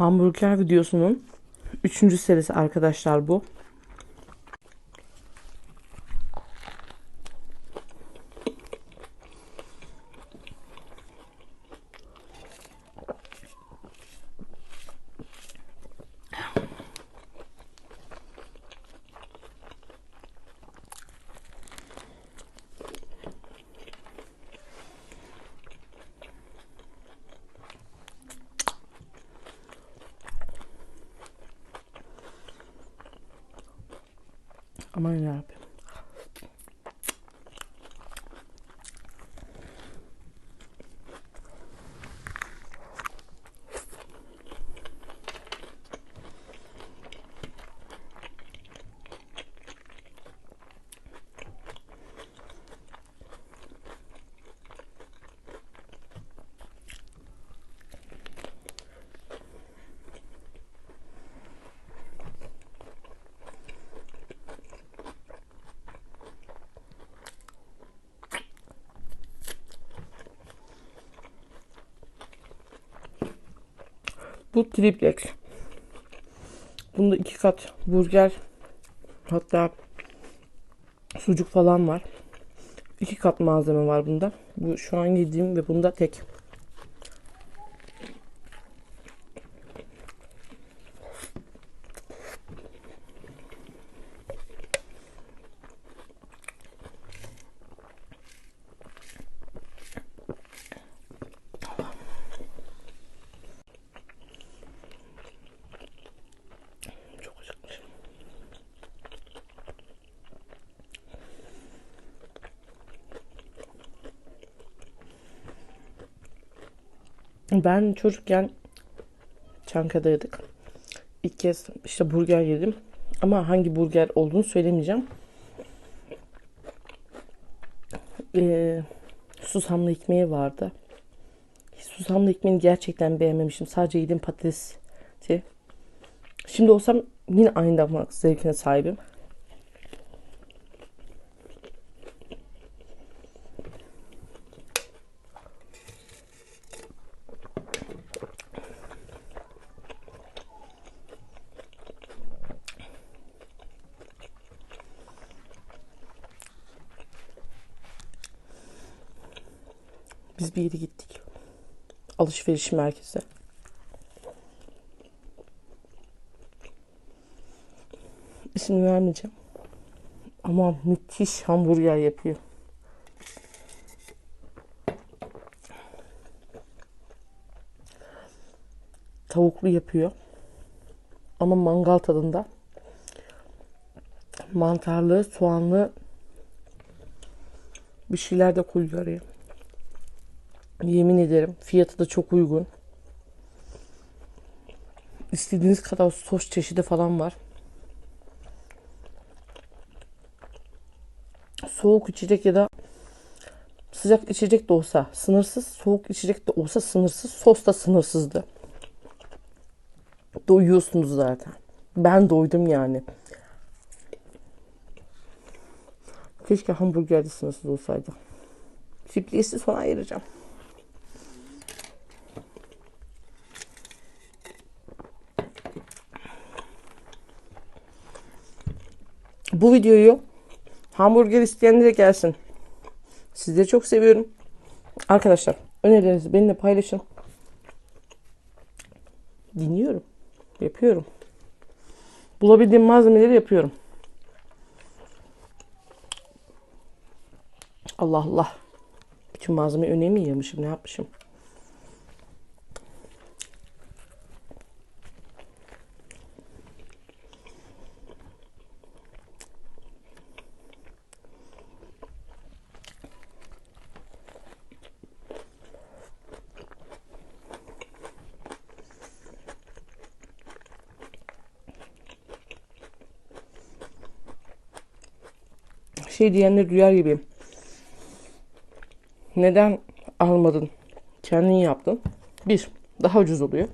Hamburger videosunun 3. serisi arkadaşlar bu. Amanhã. Bu triplex. Bunda iki kat burger hatta sucuk falan var. İki kat malzeme var bunda. Bu şu an yediğim ve bunda tek. Ben çocukken Çankaya'daydık. İlk kez işte burger yedim. Ama hangi burger olduğunu söylemeyeceğim. Ee, susamlı ekmeği vardı. Susamlı ekmeğini gerçekten beğenmemiştim. Sadece yedim patatesi. Şimdi olsam yine aynı damak zevkine sahibim. Biz bir yere gittik. Alışveriş merkezi. İsmini vermeyeceğim. Ama müthiş hamburger yapıyor. Tavuklu yapıyor. Ama mangal tadında. Mantarlı, soğanlı bir şeyler de koyuyor araya. Yemin ederim fiyatı da çok uygun. İstediğiniz kadar sos çeşidi falan var. soğuk içecek ya da sıcak içecek de olsa sınırsız, soğuk içecek de olsa sınırsız, sos da sınırsızdı. Doyuyorsunuz zaten. Ben doydum yani. Keşke hamburger de sınırsız olsaydı. Çipliyesi sonra ayıracağım. Bu videoyu Hamburger isteyenlere gelsin. Sizleri çok seviyorum. Arkadaşlar önerilerinizi benimle paylaşın. Dinliyorum. Yapıyorum. Bulabildiğim malzemeleri yapıyorum. Allah Allah. Bütün malzeme önemli yemişim. Ne yapmışım? Şey diyenleri duyar gibiyim. Neden almadın? Kendin yaptın. Bir, daha ucuz oluyor.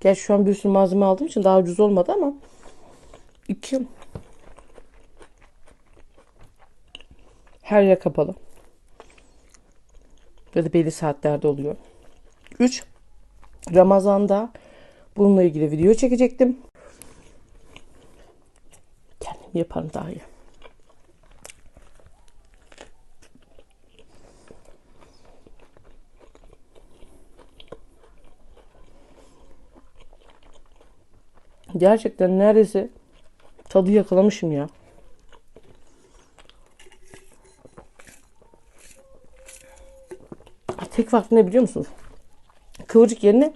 Gerçi şu an bir sürü malzeme aldığım için daha ucuz olmadı ama iki, her yer kapalı. Ya da belli saatlerde oluyor. Üç, Ramazan'da Bununla ilgili video çekecektim. Kendim yaparım daha iyi. Gerçekten neredeyse tadı yakalamışım ya. Tek farkı ne biliyor musunuz? Kıvırcık yerine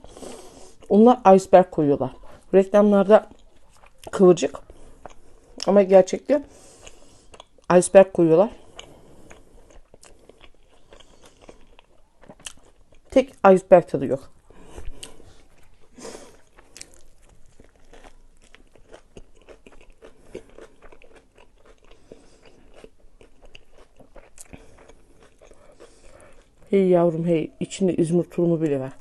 onlar iceberg koyuyorlar. Reklamlarda kıvırcık ama gerçekte iceberg koyuyorlar. Tek iceberg tadı yok. Hey yavrum hey içinde İzmir tulumu bile var.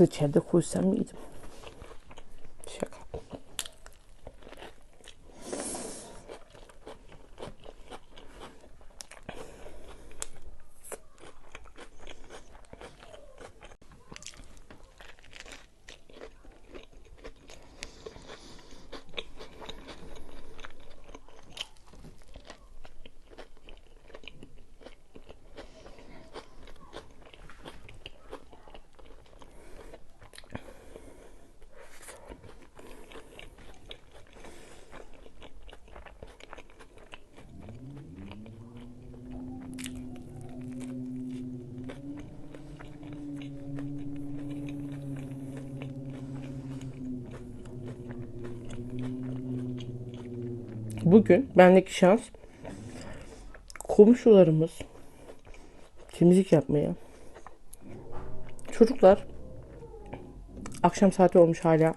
Reçelde koysam mıydım? Bugün bendeki şans komşularımız temizlik yapmaya. Çocuklar akşam saati olmuş hala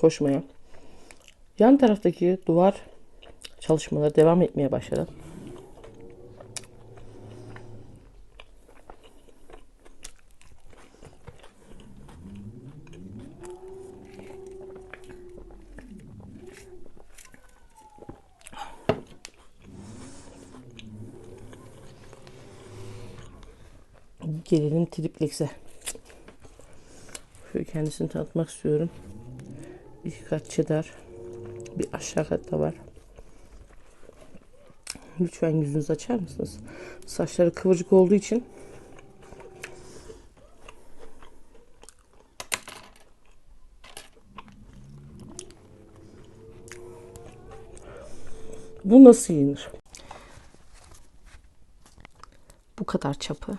koşmaya. Yan taraftaki duvar çalışmaları devam etmeye başladı. Gelelim triplex'e. Şöyle kendisini tanıtmak istiyorum. İki kat çedar. Bir aşağı katta var. Lütfen yüzünüzü açar mısınız? Saçları kıvırcık olduğu için Bu nasıl yenir? Bu kadar çapı.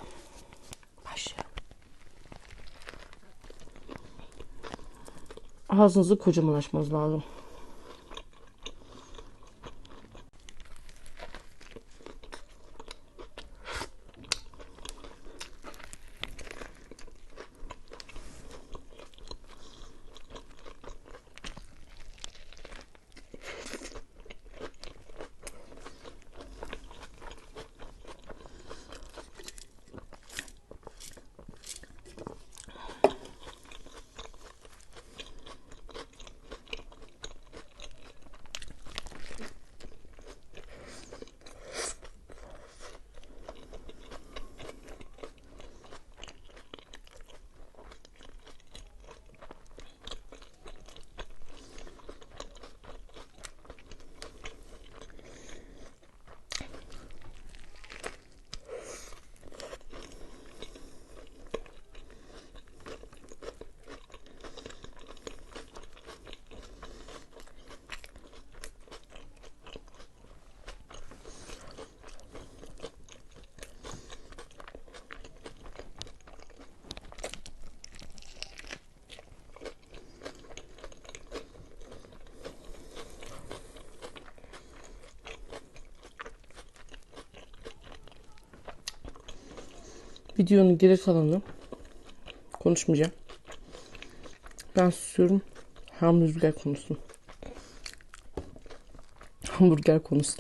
Ağzınızı kocaman açmanız lazım. Videonun geri kalanını konuşmayacağım. Ben susuyorum. Hamburger konuşsun. Hamburger konusu.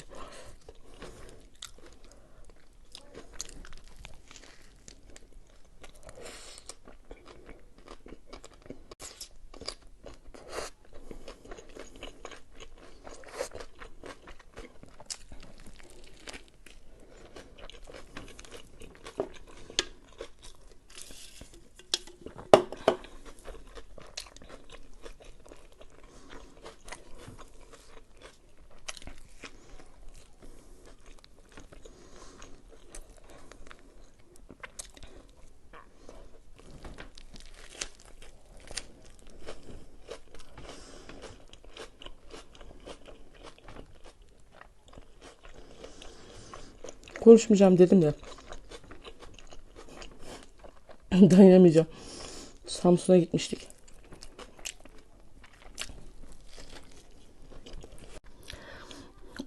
Konuşmayacağım dedim de. Dayanamayacağım. Samsun'a gitmiştik.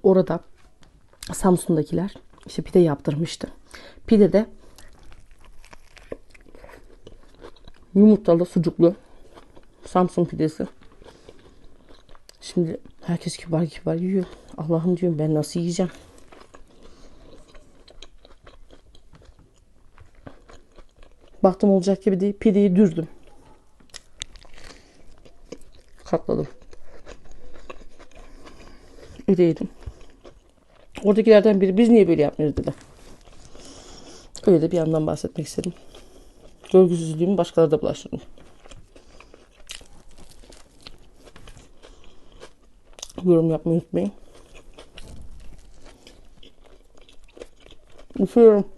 Orada Samsun'dakiler işte pide yaptırmıştı. Pide de yumurtalı sucuklu Samsun pidesi. Şimdi herkes kibar kibar yiyor. Allah'ım diyorum ben nasıl yiyeceğim? Baktım olacak gibi değil. Pideyi düzdüm. Katladım. Öyle yedim. Oradakilerden biri biz niye böyle yapmıyoruz dedi. Öyle de bir yandan bahsetmek istedim. Görgüsüzlüğümü başkaları da bulaştırdım. Yorum yapmayı unutmayın. Üflüyorum.